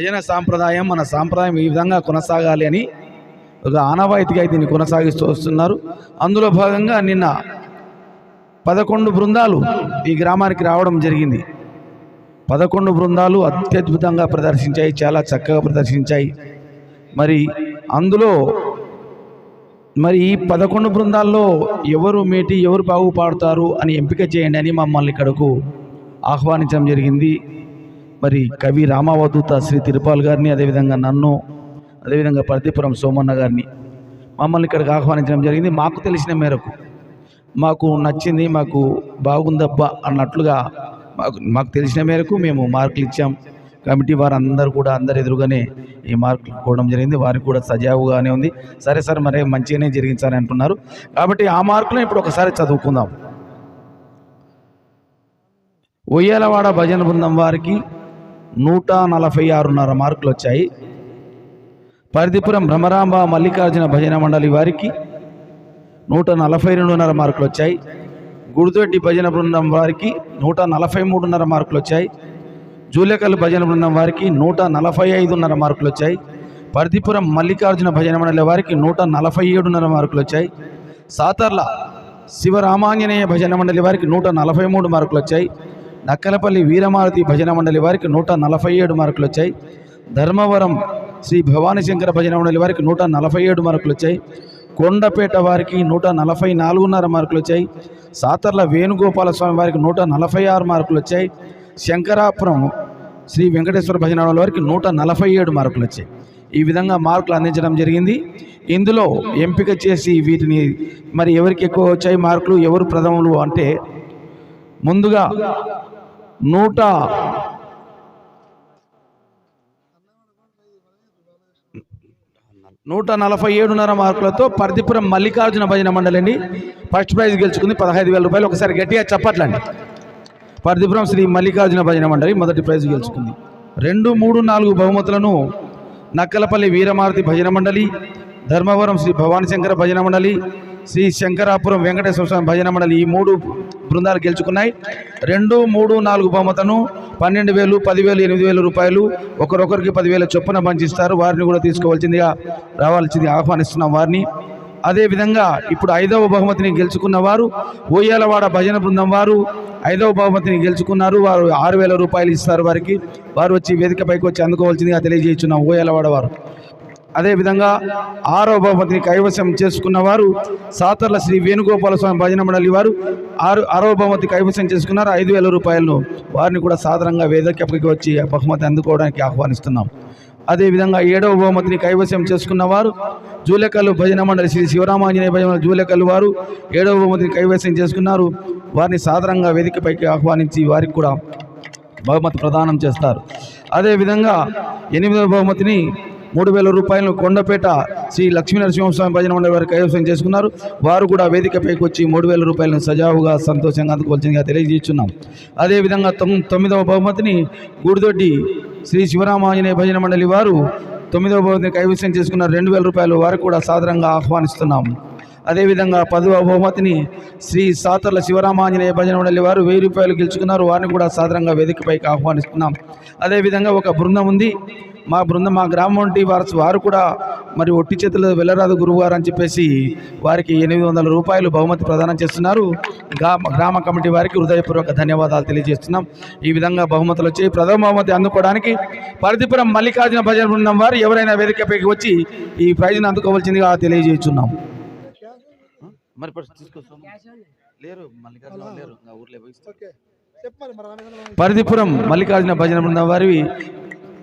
ఆనవాయితీగా భజన సాంప్రదాయం మన సాంప్రదాయం ఈ విధంగా కొనసాగాలి అని ఒక ఆనవాయితీగా దీన్ని కొనసాగిస్తూ వస్తున్నారు. అందులో భాగంగా నిన్న పదకొండు బృందాలు ఈ గ్రామానికి రావడం జరిగింది. పదకొండు బృందాలు అత్యద్భుతంగా ప్రదర్శించాయి చాలా చక్కగా ప్రదర్శించాయి. మరి అందులో మరి ఈ పదకొండు బృందాల్లో ఎవరు మేటి ఎవరు బాగుపాడుతారు అని ఎంపిక చేయండి అని మమ్మల్ని ఇక్కడకు ఆహ్వానించడం జరిగింది. మరి కవి రామావధూత శ్రీ తిరుపాల్ గారిని అదేవిధంగా నన్ను అదేవిధంగా ప్రతిపురం సోమన్న గారిని మమ్మల్ని ఇక్కడికి ఆహ్వానించడం జరిగింది. మాకు తెలిసిన మేరకు మాకు నచ్చింది మాకు బాగుందబ్బా అన్నట్లుగా మాకు మాకు తెలిసిన మేరకు మేము మార్కులు ఇచ్చాం. కమిటీ వారు అందరూ కూడా అందరు ఎదురుగానే ఈ మార్కులు ఇవ్వడం జరిగింది. వారికి కూడా సజావుగానే ఉంది. సరే సరే మరి మంచిగానే జరిగించాలని అంటున్నారు. కాబట్టి ఆ మార్కులను ఇప్పుడు ఒకసారి చదువుకుందాం. ఉయ్యాలవాడ భజన బృందం వారికి నూట నలభై ఆరున్నర మార్కులు వచ్చాయి పరిధిపురం భ్రమరాంబ మల్లికార్జున భజన మండలి వారికి నూట నలభై రెండున్నర మార్కులు వచ్చాయి గుడిదొడ్డి భజన బృందం వారికి నూట నలభై మూడున్నర మార్కులు వచ్చాయి జూలేకల్ భజన బృందం వారికి నూట నలభై ఐదున్నర మార్కులు వచ్చాయి పరిధిపురం మల్లికార్జున భజన మండలి వారికి నూట నలభై ఏడున్నర మార్కులు వచ్చాయి సాతర్ల శివరామాంజనేయ భజన మండలి వారికి నూట నలభై మూడు మార్కులు వచ్చాయి నక్కలపల్లి వీరమారుతి భజన మండలి వారికి నూట నలభై ఏడు మార్కులు వచ్చాయి. ధర్మవరం శ్రీ భవానీ శంకర భజన మండలి వారికి నూట నలభై ఏడు మార్కులు వచ్చాయి. కొండపేట వారికి నూట నలభై నాలుగున్నర మార్కులు వచ్చాయి. సాతర్ల వేణుగోపాల స్వామి వారికి నూట నలభై ఆరు మార్కులు వచ్చాయి. శంకరాపురం శ్రీ వెంకటేశ్వర భజన మండలి వారికి నూట నలభై ఏడు మార్కులు వచ్చాయి. ఈ విధంగా మార్కులు అందించడం జరిగింది. ఇందులో ఎంపిక చేసి వీటిని మరి ఎవరికి ఎక్కువ వచ్చాయి మార్కులు ఎవరు ప్రథములు అంటే ముందుగా నూట నూట నలభై ఏడున్నర మార్కులతో పర్దిపురం మల్లికార్జున భజన మండలిని ఫస్ట్ ప్రైజ్ గెలుచుకుంది పదహైదు వేల రూపాయలు. ఒకసారి గట్టిగా చెప్పట్లండి. పర్దిపురం శ్రీ మల్లికార్జున భజన మండలి మొదటి ప్రైజ్ గెలుచుకుంది. రెండు మూడు నాలుగు బహుమతులను నక్కలపల్లి వీరమారుతి భజన మండలి ధర్మవరం శ్రీ భవానీశంకర భజన మండలి శ్రీ శంకరాపురం వెంకటేశ్వర స్వామి భజన మండలి ఈ మూడు బృందాలు గెలుచుకున్నాయి. రెండు మూడు నాలుగు బహుమతను పన్నెండు వేలు పదివేలు ఎనిమిది వేల రూపాయలు ఒకరొకరికి పదివేల చొప్పున పంచిస్తారు. వారిని కూడా తీసుకోవాల్సిందిగా రావాల్సింది ఆహ్వానిస్తున్నాం వారిని. అదేవిధంగా ఇప్పుడు ఐదవ బహుమతిని గెలుచుకున్న వారు ఓయాలవాడ భజన బృందం వారు ఐదవ బహుమతిని గెలుచుకున్నారు. వారు ఆరు వేల రూపాయలు ఇస్తారు వారికి. వారు వచ్చి వేదికపైకి వచ్చి అందుకోవాల్సిందిగా తెలియజేస్తున్నాం ఓయాలవాడ వారు. అదేవిధంగా ఆరో బహుమతిని కైవసం చేసుకున్న వారు సాతర్ల శ్రీ వేణుగోపాల స్వామి భజన మండలి వారు ఆరు ఆరో బహుమతి కైవసం చేసుకున్నారు. ఐదు వేల రూపాయలను వారిని కూడా సాధారణంగా వేదికపైకి వచ్చి బహుమతి అందుకోవడానికి ఆహ్వానిస్తున్నాం. అదేవిధంగా ఏడవ బహుమతిని కైవసం చేసుకున్న వారు జూలకల్లు భజన మండలి శ్రీ శివరామాంజనేయ భజన మండలి జూలకల్లు వారు ఏడవ బహుమతిని కైవసం చేసుకున్నారు. వారిని సాధారణంగా వేదికపైకి ఆహ్వానించి వారికి కూడా బహుమతి ప్రదానం చేస్తారు. అదేవిధంగా ఎనిమిదవ బహుమతిని మూడు వేల రూపాయలను కొండపేట శ్రీ లక్ష్మీనరసింహస్వామి భజన మండలి వారు కైవసం చేసుకున్నారు. వారు కూడా వేదికపైకి వచ్చి మూడు వేల రూపాయలను సజావుగా సంతోషంగా అందుకోవాల్సిందిగా తెలియజేస్తున్నాం. అదేవిధంగా తొమ్ తొమ్మిదవ బహుమతిని గూడిదొడ్డి శ్రీ శివరామాంజనేయ భజన మండలి వారు తొమ్మిదవ బహుమతిని కైవసం చేసుకున్నారు. రెండు వేల రూపాయలు వారు కూడా సాధారణంగా ఆహ్వానిస్తున్నాం. అదేవిధంగా పదవ బహుమతిని శ్రీ సాతర్ల శివరామాంజనేయ భజన మండలి వారు వెయ్యి రూపాయలు గెలుచుకున్నారు. వారిని కూడా సాధారణంగా వేదికపైకి ఆహ్వానిస్తున్నాం. అదేవిధంగా ఒక బృందం ఉంది. మా బృందం మా గ్రామం వంటి వారు వారు కూడా మరి ఒట్టి చేతులు వెళ్ళరాదు గురువుగారు అని చెప్పేసి వారికి ఎనిమిది వందల రూపాయలు బహుమతి ప్రదానం చేస్తున్నారు. గ్రామ గ్రామ కమిటీ వారికి హృదయపూర్వక ధన్యవాదాలు తెలియజేస్తున్నాం. ఈ విధంగా బహుమతులు వచ్చి ప్రథమ బహుమతి అందుకోవడానికి పరిధిపురం మల్లికార్జున భజన బృందం వారు ఎవరైనా వేదికపైకి వచ్చి ఈ ప్రైజ్ను అందుకోవాల్సిందిగా తెలియజేస్తున్నాం. మరి లేరు మల్లికార్జున లేరు. ఊర్లో పరిధిపురం మల్లికార్జున భజన బృందం వారి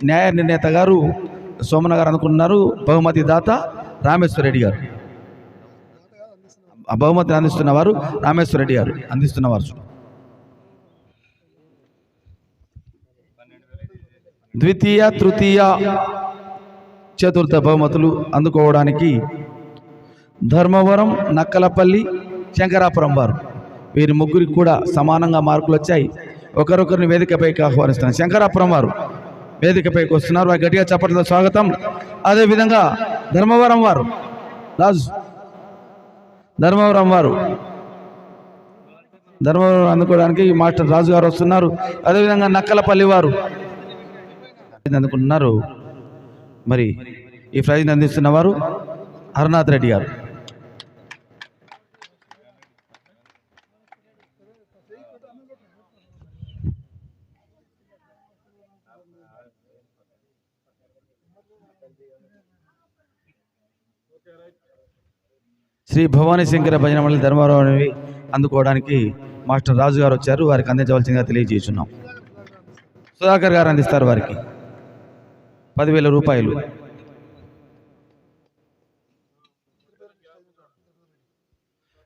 న్యాయ నిర్ణేత గారు సోమన గారు అనుకున్నారు బహుమతి దాత రామేశ్వర రెడ్డి గారు. ఆ బహుమతిని అందిస్తున్నవారు రామేశ్వర రెడ్డి గారు. అందిస్తున్నవారు ద్వితీయ తృతీయ చతుర్థ బహుమతులు అందుకోవడానికి ధర్మవరం నక్కలపల్లి శంకరాపురం వారు. వీరి ముగ్గురికి కూడా సమానంగా మార్కులు వచ్చాయి. ఒకరొకరిని వేదికపైకి ఆహ్వానిస్తున్నారు. శంకరాపురం వారు. వేదికపైకి వస్తున్నారు. వారి గట్టిగా చెప్పడంతో స్వాగతం. అదేవిధంగా ధర్మవరం వారు రాజు ధర్మవరం వారు ధర్మవరం అందుకోవడానికి మాస్టర్ రాజు గారు వస్తున్నారు. అదేవిధంగా నక్కలపల్లి వారు అందుకుంటున్నారు. మరి ఈ ప్రైజ్ని అందిస్తున్న వారు హరనాథ్ రెడ్డి గారు. శ్రీ భవానీ శంకర భజన మండలి అనేవి అందుకోవడానికి మాస్టర్ రాజు గారు వచ్చారు. వారికి అందించవలసిందిగా తెలియజేస్తున్నాం. సుధాకర్ గారు అందిస్తారు వారికి. పదివేల రూపాయలు.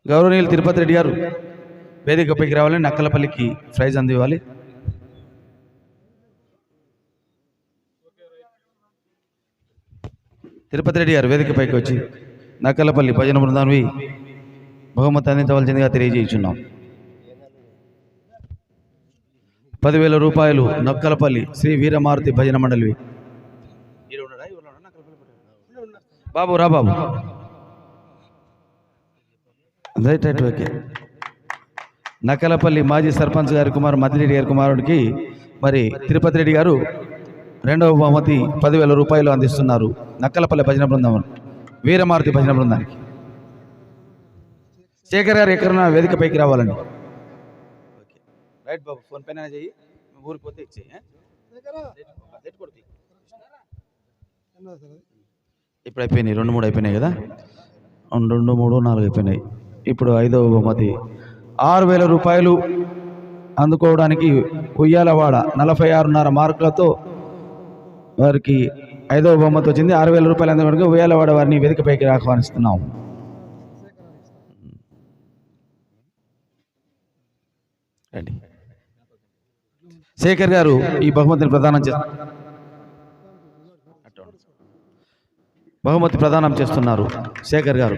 గౌరవనీయులు తిరుపతి రెడ్డి గారు వేదికపైకి రావాలని నక్కలపల్లికి ప్రైజ్ అందివ్వాలి. తిరుపతి రెడ్డి గారు వేదికపైకి వచ్చి నక్కలపల్లి భజన బృందాన్ని బహుమతి అందించవలసిందిగా తెలియజేస్తున్నాం. పదివేల రూపాయలు నక్కలపల్లి శ్రీ వీరమారుతి భజన మండలి బాబు రా బాబు. Right right okay. నక్కలపల్లి మాజీ సర్పంచ్ గారి కుమారు మద్దిరెడ్డి గారి కుమారుడికి మరి తిరుపతి రెడ్డి గారు రెండవ బహుమతి పదివేల రూపాయలు అందిస్తున్నారు నక్కలపల్లి భజన బృందం. వీరమారుతి భజన బృందానికి. శేఖర్ గారు ఎక్కడన్నా వేదిక పైకి రావాలండి. రైట్ బాబు ఫోన్ పైన చెయ్యి. ఊరికి పోతే ఇప్పుడు అయిపోయినాయి రెండు మూడు అయిపోయినాయి కదా? రెండు మూడు నాలుగు అయిపోయినాయి. ఇప్పుడు ఐదవ బహుమతి. ఆరు వేల రూపాయలు అందుకోవడానికి ఉయ్యాలవాడ నలభై ఆరున్నర మార్కులతో వారికి ఐదవ బహుమతి వచ్చింది. ఆరు వేల రూపాయలు అందుకోవడానికి వేలవాడ వారిని వేదికపైకి ఆహ్వానిస్తున్నాం. రండి. శేఖర్ గారు ఈ బహుమతిని ప్రదానం చేస్తారు బహుమతి ప్రదానం చేస్తున్నారు శేఖర్ గారు.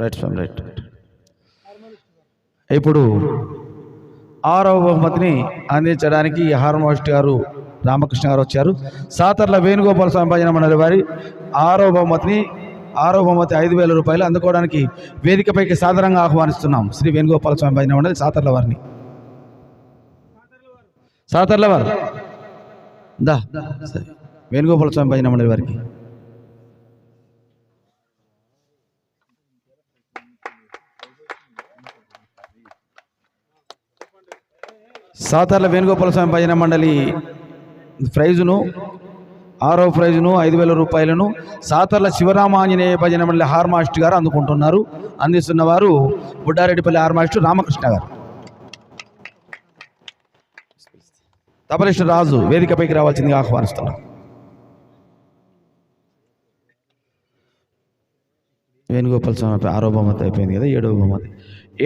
రైట్ స్వామి రైట్ రైట్ ఇప్పుడు ఆరవ బహుమతిని అందించడానికి హార్మోస్ట్ గారు రామకృష్ణ గారు వచ్చారు. సాతర్ల వేణుగోపాల స్వామి భజన మండలి వారి ఆరవ బహుమతిని ఆరో బహుమతి ఐదు వేల రూపాయలు అందుకోవడానికి వేదికపైకి సాధారణంగా ఆహ్వానిస్తున్నాం శ్రీ వేణుగోపాల స్వామి భజన మండలి సాతర్ల వారిని. సాతర్ల వారు. దా సరే. వేణుగోపాల స్వామి భజన మండలి వారికి. సాతార్ల వేణుగోపాల స్వామి భజన మండలి ప్రైజును ఆరో ప్రైజును ఐదు వేల రూపాయలను సాతర్ల శివరామాంజనేయ భజన మండలి హార్మాస్టర్ గారు అందుకుంటున్నారు. అందిస్తున్న వారు బుడ్డారెడ్డిపల్లి హార్మాస్టర్ రామకృష్ణ గారు. తపలేశ్వర రాజు వేదికపైకి రావాల్సిందిగా ఆహ్వానిస్తున్నాం. వేణుగోపాల స్వామి ఆరో బహుమతి అయిపోయింది కదా ఏడవ బహుమతి.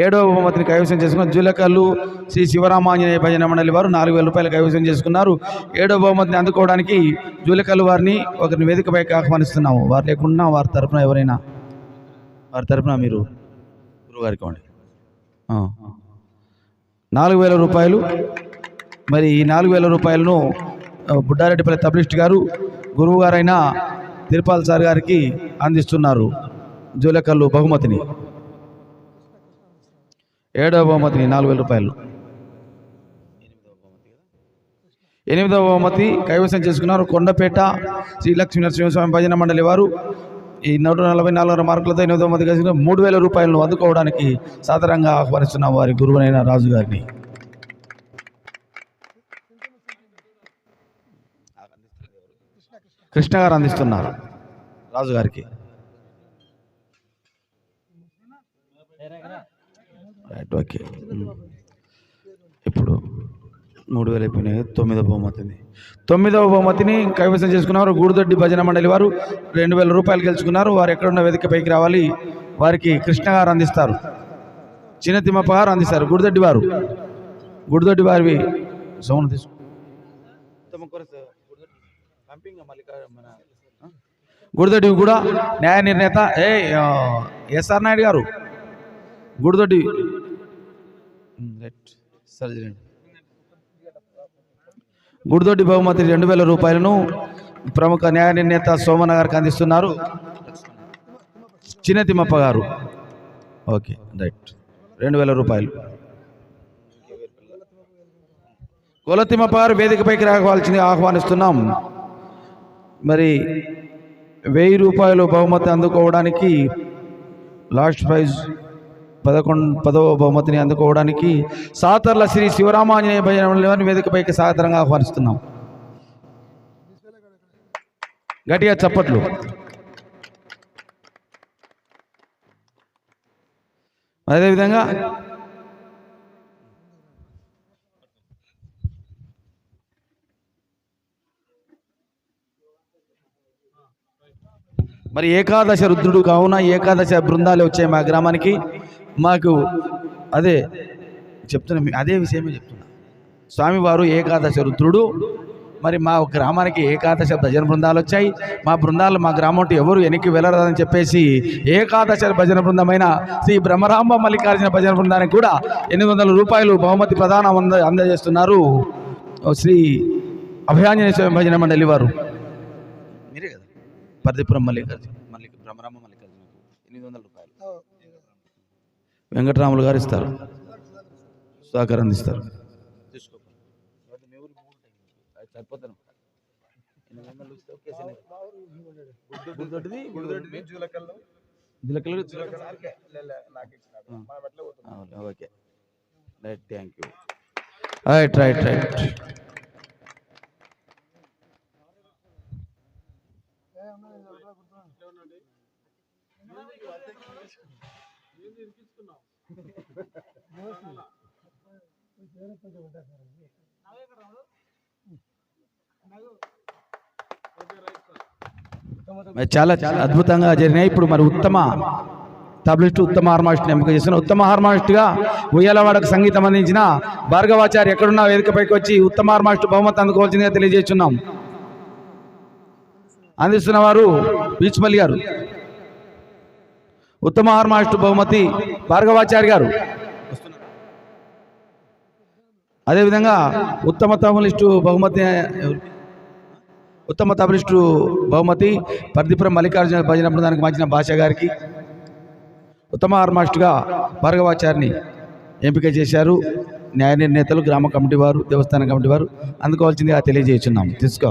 ఏడవ బహుమతిని కైవసం చేసుకున్న జులకల్లు శ్రీ శివరామాంజనేయ భజన మండలి వారు నాలుగు వేల రూపాయలు కైవసం చేసుకున్నారు. ఏడవ బహుమతిని అందుకోవడానికి జులకల్లు వారిని ఒకరిని వేదికపైకి ఆహ్వానిస్తున్నాము. వారు లేకుండా వారి తరపున ఎవరైనా వారి తరపున మీరు గురువుగారికి ఇవ్వండి. నాలుగు వేల రూపాయలు. మరి ఈ నాలుగు వేల రూపాయలను బుడ్డారెడ్డిపల్లి తబ్లిస్ట్ గారు గురువుగారైన తిరుపాల్ సార్ గారికి అందిస్తున్నారు. జూలకల్లు బహుమతిని. ఏడవ బహుమతిని నాలుగు వేల రూపాయలు. ఎనిమిదవ బహుమతి కైవసం చేసుకున్నారు కొండపేట శ్రీ లక్ష్మీ నరసింహస్వామి భజన మండలి వారు. ఈ నూట నలభై నాలుగు మార్కులతో ఎనిమిదవ బహుమతి కలిసి మూడు వేల రూపాయలను అందుకోవడానికి సాధారణంగా ఆహ్వానిస్తున్నాం వారి గురువునైన రాజు గారిని. కృష్ణ గారు అందిస్తున్నారు రాజుగారికి రైట్ ఓకే hmm. ఇప్పుడు మూడు వేలు అయిపోయినాయి తొమ్మిదవ బహుమతిని. తొమ్మిదవ బహుమతిని కైవసం చేసుకున్నారు గూడుదొడ్డి భజన మండలి వారు. రెండు వేల రూపాయలు గెలుచుకున్నారు. వారు ఎక్కడున్న వేదిక పైకి రావాలి. వారికి కృష్ణ గారు అందిస్తారు. చిన్న తిమ్మప్ప గారు అందిస్తారు. గుడిదొడ్డి వారు. గుడిదొడ్డి వారివి సౌండ్ తీసుకు గుడిదొడ్డి కూడా న్యాయ నిర్ణేత. ఏ ఎస్ఆర్ నాయుడు గారు. గుడిదొడ్డి సరే గుడిదొడ్డి బహుమతి రెండు వేల రూపాయలను ప్రముఖ న్యాయ నిర్ణేత సోమన్న గారికి అందిస్తున్నారు. చిన్న తిమ్మప్ప గారు. Okay right. రెండు వేల రూపాయలు. కులతిమ్మపారు వేదికపైకి రావాల్సింది ఆహ్వానిస్తున్నాం. మరి వెయ్యి రూపాయలు బహుమతి అందుకోవడానికి లాస్ట్ ప్రైజ్ పదకొండు పదవ బహుమతిని అందుకోవడానికి సాతర్ల శ్రీ శివరామాంజనేయ భజన వేదికపైకి సాదరంగా ఆహ్వానిస్తున్నాం. గట్టిగా చప్పట్లు. అదేవిధంగా మరి ఏకాదశ రుద్రుడు కావున ఏకాదశ బృందాలు వచ్చాయి మా గ్రామానికి. మాకు అదే చెప్తున్నా అదే విషయమే చెప్తున్నా. స్వామివారు ఏకాదశ రుద్రుడు. మరి మా గ్రామానికి ఏకాదశ భజన బృందాలు వచ్చాయి. మా బృందాలు మా గ్రామం ఎవరు వెనక్కి వెళ్ళరాదని చెప్పేసి ఏకాదశ భజన బృందమైన శ్రీ బ్రహ్మరాంబ మల్లికార్జున భజన బృందానికి కూడా ఎనిమిది వందల రూపాయలు బహుమతి ప్రధానం అంద అందజేస్తున్నారు. శ్రీ అభయాంజనేశ్వర భజన మండలి వారు. మీరే కదా. పర్దిపురం మల్లికార్జున మల్లిక బ్రహ్మరామ మల్లికార్జున ఎనిమిది వందల రూపాయలు వెంకటరాములు గారు ఇస్తారు. సహకారం అందిస్తారు okay right thank you right right right చాలా చాలా అద్భుతంగా జరిగినాయి. ఇప్పుడు మరి ఉత్తమ తబ్లిస్ట్ ఉత్తమ హార్మాస్ట్ని ఎంపిక చేసిన ఉత్తమ హార్మాస్ట్గా ఉయ్యాలవాడకు సంగీతం అందించిన భార్గవాచార్య ఎక్కడున్నా వేదికపైకి వచ్చి ఉత్తమ హార్మాస్ట్ బహుమతి అందుకోవాల్సిందిగా తెలియజేస్తున్నాం. అందిస్తున్న వారు బీచ్మల్లి గారు. ఉత్తమ హార్మాస్ట్ బహుమతి భార్గవాచారి గారు. అదేవిధంగా ఉత్తమ తమలిస్టు బహుమతి ఉత్తమ తమలిస్టు బహుమతి పర్దిపురం మల్లికార్జున భజన బృందానికి మంచిన భాష గారికి ఉత్తమ హార్మాస్టర్గా భార్గవాచారిని ఎంపిక చేశారు న్యాయ నిర్ణేతలు గ్రామ కమిటీ వారు దేవస్థాన కమిటీ వారు. అందుకోవాల్సిందిగా తెలియజేస్తున్నాం. తీసుకో.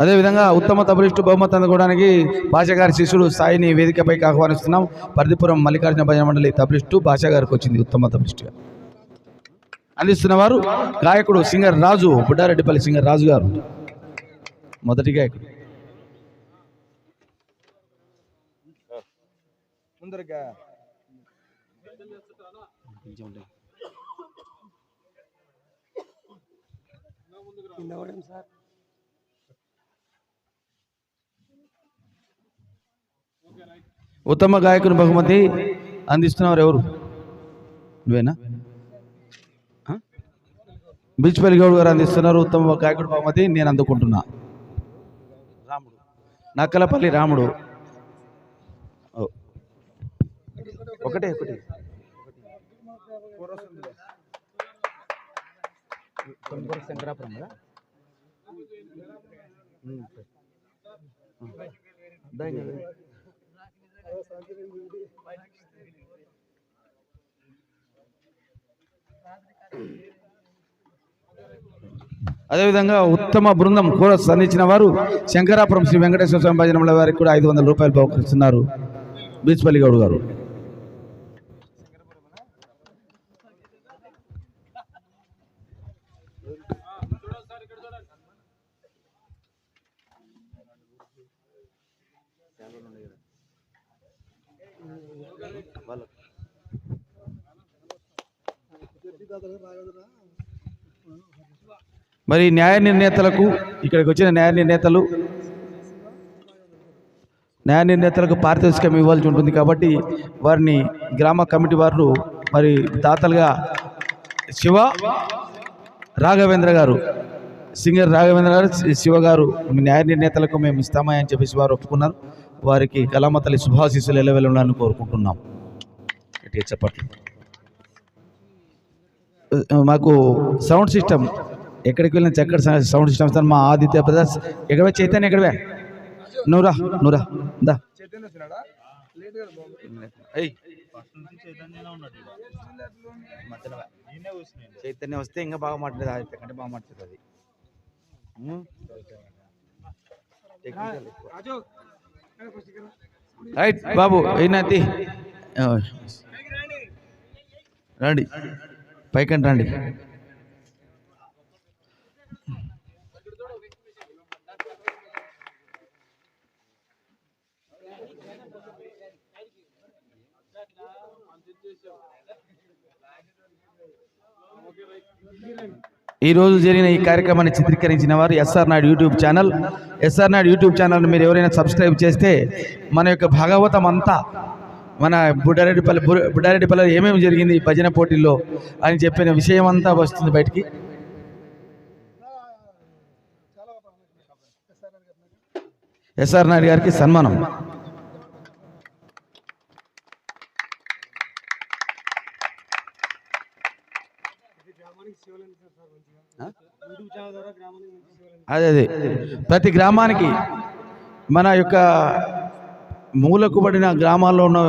అదేవిధంగా ఉత్తమ తబలిస్టు బహుమతి అందుకోవడానికి భాషగారి శిష్యుడు సాయిని వేదికపైకి ఆహ్వానిస్తున్నాం. పరిధిపురం మల్లికార్జున భజన మండలి తబలిస్టు భాషా గారికి వచ్చింది ఉత్తమ తబలిస్టుగా అందిస్తున్న వారు గాయకుడు సింగర్ రాజు బుడ్డారెడ్డిపల్లి సింగర్ రాజు గారు. మొదటి గాయకుడు. ముందరగా సార్. ఉత్తమ గాయకుని బహుమతి అందిస్తున్నవారు ఎవరు? నువ్వేనా? ఆ? గౌడ్ గారు అందిస్తున్నారు ఉత్తమ గాయకుడు బహుమతి నేను అందుకుంటున్నా. రాముడు. నక్కలపల్లి రాముడు. ఓ. ఒకటే ఒకటి. శంకరాపురం కదా అదేవిధంగా ఉత్తమ బృందం కోరస్ అందించిన వారు శంకరాపురం శ్రీ వెంకటేశ్వర స్వామి భజనముల వారికి కూడా ఐదు వందల రూపాయలు బహుకరిస్తున్నారు. బీచ్పల్లి గౌడ్ గారు. మరి న్యాయ నిర్ణేతలకు ఇక్కడికి వచ్చిన న్యాయ నిర్ణేతలు న్యాయ నిర్ణేతలకు పారితోషికం ఇవ్వాల్సి ఉంటుంది కాబట్టి వారిని గ్రామ కమిటీ వారు మరి దాతలుగా శివ రాఘవేంద్ర గారు సింగర్ రాఘవేంద్ర గారు శివ గారు న్యాయ నిర్ణేతలకు మేము ఇస్తామని అని చెప్పేసి వారు ఒప్పుకున్నారు. వారికి కళామతలి తల్లి శుభాశీస్సులు ఎలవెళ్ళాలని కోరుకుంటున్నాం. గట్టిగా చెప్పట్లు. మాకు సౌండ్ సిస్టమ్ ఎక్కడికి వెళ్ళిన చక్కడ సౌండ్ సిస్టమ్ ఇస్తాను. మా ఆదిత్య బ్రదర్స్ ఎక్కడ చైతన్య ఎక్కడవే? నువ్వురా నువ్వురా దా. చైతన్య వస్తే ఇంకా బాగా మాట్లాడేది ఆదిత్య కంటే బాగా మాట్లాడుతుంది అది. రైట్ బాబు అయినది రండి. పైకండి రండి. ఈ రోజు జరిగిన ఈ కార్యక్రమాన్ని చిత్రీకరించిన వారు SR Naidu YouTube channel. SR Naidu YouTube channel మీరు ఎవరైనా సబ్స్క్రైబ్ చేస్తే మన యొక్క భాగవతం అంతా మన బుడ్డారెడ్డిపల్లి బు- బుడ్డారెడ్డిపల్లి ఏమేమి జరిగింది భజన పోటీల్లో అని చెప్పిన విషయం అంతా వస్తుంది బయటికి. ఎస్ఆర్ నాయుడు గారికి సన్మానం. అదే అదే. ప్రతి గ్రామానికి మన యొక్క మూలకు పడిన గ్రామాల్లో ఉన్న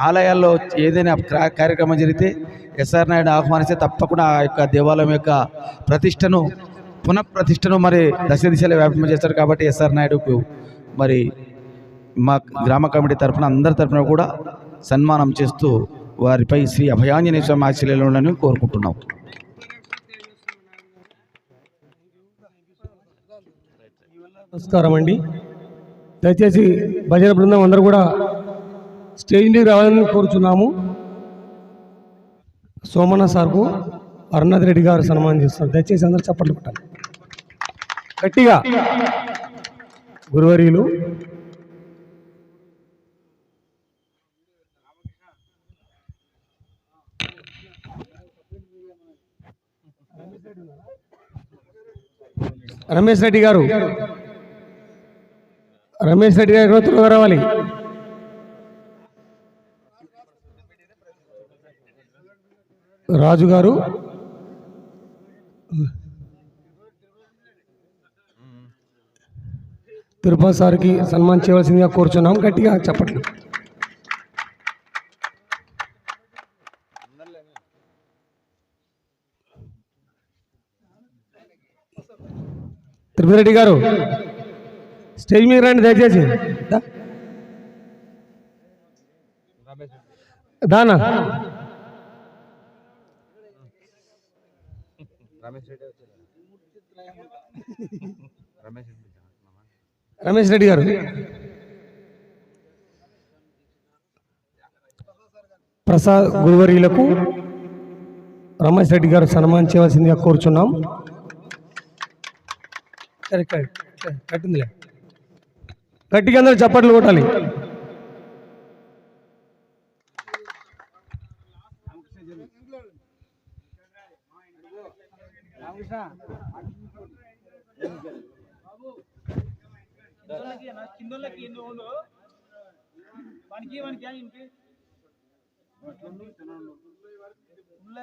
ఆలయాల్లో ఏదైనా క్రా- కార్యక్రమం జరిగితే ఎస్ఆర్ నాయుడు ఆహ్వానిస్తే తప్పకుండా ఆ యొక్క దేవాలయం యొక్క ప్రతిష్టను పునఃప్రతిష్టను మరి దశ దిశలో వ్యాపింప చేస్తారు కాబట్టి ఎస్ఆర్ నాయుడుకు మరి మా గ్రామ కమిటీ తరఫున అందరి తరఫున కూడా సన్మానం చేస్తూ వారిపై శ్రీ అభయాంజనేయ స్వామి ఆశీర్వాదాలు ఉండాలని కోరుకుంటున్నాం. నమస్కారం అండి. దయచేసి భజన బృందం అందరూ కూడా స్టేజ్ మీద రావాలని కోరుచున్నాము. సోమన్న సార్కు అరుణాథ్ రెడ్డి గారు సన్మానం చేస్తారు. దయచేసి అందరూ చప్పట్లు కొట్టాలి. గట్టిగా. గురువర్యులు. రమేష్ రెడ్డి గారు. రమేష్ రెడ్డి గారు కూడా త్వరగా రావాలి. రాజు గారు. తిరుపతి సార్కి సన్మాన్ చేయవలసిందిగా కోరుచున్నాం. గట్టిగా చెప్పట్లు తిరుపతి రెడ్డి గారు. స్టేజ్ మీద రండి దయచేసి. దానా? రమేష్ రెడ్డి గారు. ప్రసాద్ గురువర్యులకు రమేష్ రెడ్డి గారు సన్మానించవలసిందిగా కోరుచున్నాం. సరే కట్టిందిలే. గట్టిగా అందరూ చప్పట్లు కొట్టాలి. ఇలా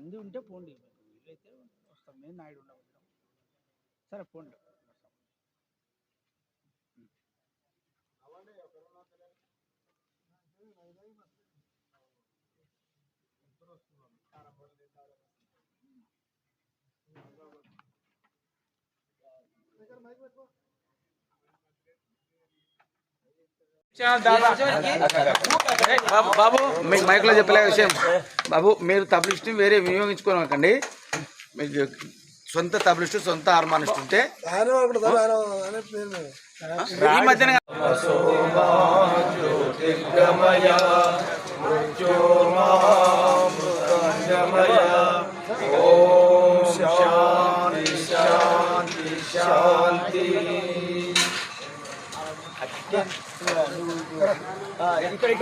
మంది ఉంటే పోండి. వీళ్ళైతే వస్తాం. మేము నాయుడు ఉండవచ్చు సరే పోండి. మైక్ పెట్టుకో బాబు మీకు మైక్లో చెప్పలే విషయం. బాబు మీరు తబలిస్ట్ని వేరే వినియోగించుకోనకండి మీకు సొంత తబలిస్ట్ సొంత హార్మోనిస్ట్ ఉంటే ఈ మధ్యన Uh, yeah. you